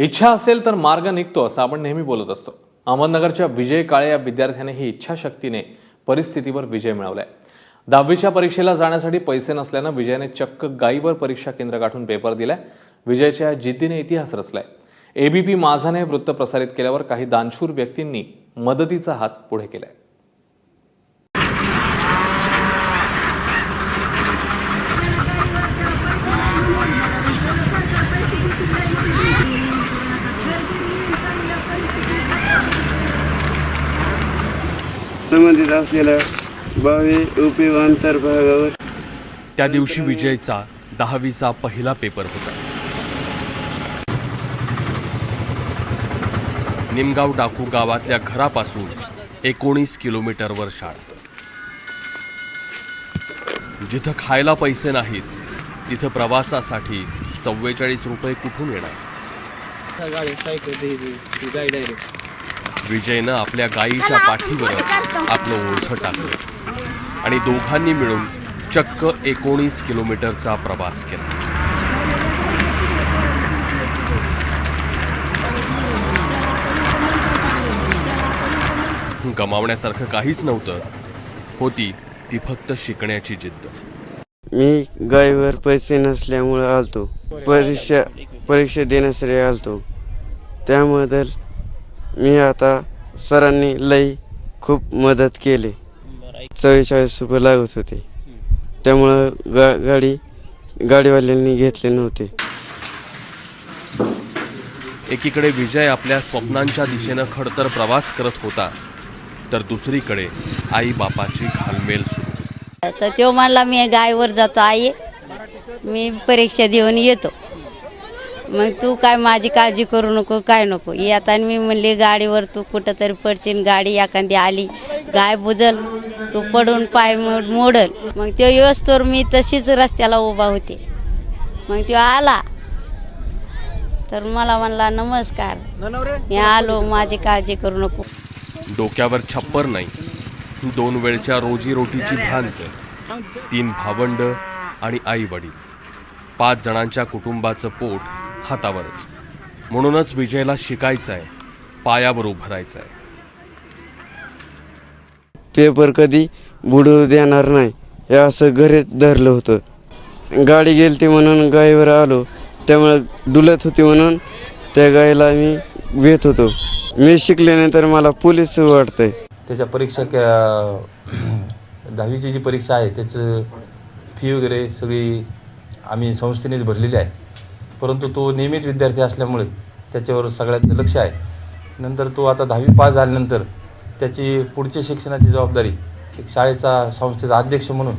इच्छा असेल तर मार्ग निघतो असं आपण नेहमी बोलत असतो. अहमदनगरच्या विजय काळे या विद्यार्थ्याने ही इच्छाशक्तीने परिस्थितीवर विजय मिळवलाय. दहावीच्या परीक्षेला जाण्यासाठी पैसे नसल्यानं विजयने चक्क गाईवर परीक्षा केंद्र गाठून पेपर दिलाय. विजयच्या जिद्दीने इतिहास रचलाय. एबीपी माझाने वृत्त प्रसारित केल्यावर काही दानशूर व्यक्तींनी मदतीचा हात पुढे केलाय. संबंधित असलेल्या बावे उपयोग अंतर्भागावर त्या दिवशी विजयचा दहावीचा पहिला पेपर होता. निमगाव डाकू गावातल्या घरापासून एकोणीस किलोमीटरवर शाळा. जिथं खायला पैसे नाहीत तिथं प्रवासासाठी चव्वेचाळीस रुपये कुठून येणार? विजयनं आपल्या गायीच्या पाठीवरच आपलं ओझं टाकलं. आणि दोघांनी मिळून चक्क एकोणीस किलोमीटरचा प्रवास केला. गमावण्यासारखं काहीच नव्हतं. होती ती फक्त शिकण्याची जिद्द. मी गायीवर पैसे नसल्यामुळं आलतो. परीक्षा परीक्षा देण्यासाठी आलतो. त्याबद्दल मी आता सरांनी लई खूप मदत केली. चव्वेचाळीस रुपये लागत होते. त्यामुळं गा गाडी गाडीवाल्यांनी घेतले नव्हते. एकीकडे विजय आपल्या स्वप्नांच्या दिशेनं खडतर प्रवास करत होता तर दुसरीकडे आई बापाची घालमेल सुरू. तर तो म्हणला मी गायवर जातो आई. मी परीक्षा देऊन येतो. मग तू काय माझी काळजी करू नको काय नको. येता मी म्हणली गाडीवर तू कुठं तरी पडशील गाडी एखादी आली गाय बुजल तू पडून पाय मोड मोडल. मग तो येस्तोर मी तशीच रस्त्याला उभा होते. मग तो आला. तर मला म्हणला नमस्कार. मी आलो माझी काळजी करू नको. डोक्यावर छप्पर नाही. दोन वेळच्या रोजीरोटीची भ्रांत तीन भावंड आणि आई वडील पाच जणांच्या कुटुंबाचं पोट हातावरच. म्हणूनच विजयला शिकायचं आहे पायावर उभं राहायचं आहे पेपर कधी बुडू देणार नाही हे असं घरीच धरलं होतं. गाडी गेलती म्हणून गायीवर आलो त्यामुळं डुलत होती म्हणून त्या गायीला मी भेट होतो. मी शिकल्यानंतर मला पोलीस वाटतंय. त्याच्या परीक्षा क- दहावीची जी परीक्षा आहे त्याचं फी वगैरे सगळी आम्ही संस्थेनेच भरलेली आहे. परंतु तो नियमित विद्यार्थी असल्यामुळे त्याच्यावर सगळ्यांचं लक्ष आहे. नंतर तो आता दहावी पास झाल्यानंतर त्याची पुढच्या शिक्षणाची जबाबदारी एक शाळेचा संस्थेचा अध्यक्ष म्हणून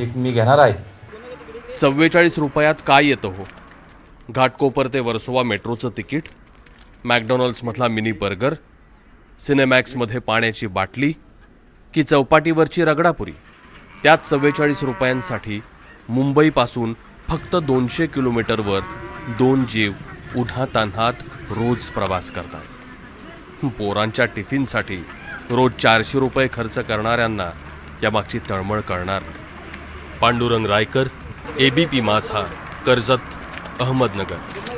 एक मी घेणार आहे. चव्वेचाळीस रुपयात काय येतं हो? घाटकोपर ते वर्सोवा मेट्रोचं तिकीट मॅकडॉनल्ड्समधला मिनी बर्गर सिनेमॅक्समध्ये पाण्याची बाटली की चौपाटीवरची रगडापुरी? त्यात चव्वेचाळीस रुपयांसाठी मुंबईपासून फक्त दोनशे किलोमीटरवर दोन जीव उन्हातान्हात रोज प्रवास करतात. पोरांच्या टिफिनसाठी रोज चारशे रुपये खर्च करणाऱ्यांना यामागची तळमळ कळणार पांडुरंग रायकर एबीपी माझा कर्जत अहमदनगर.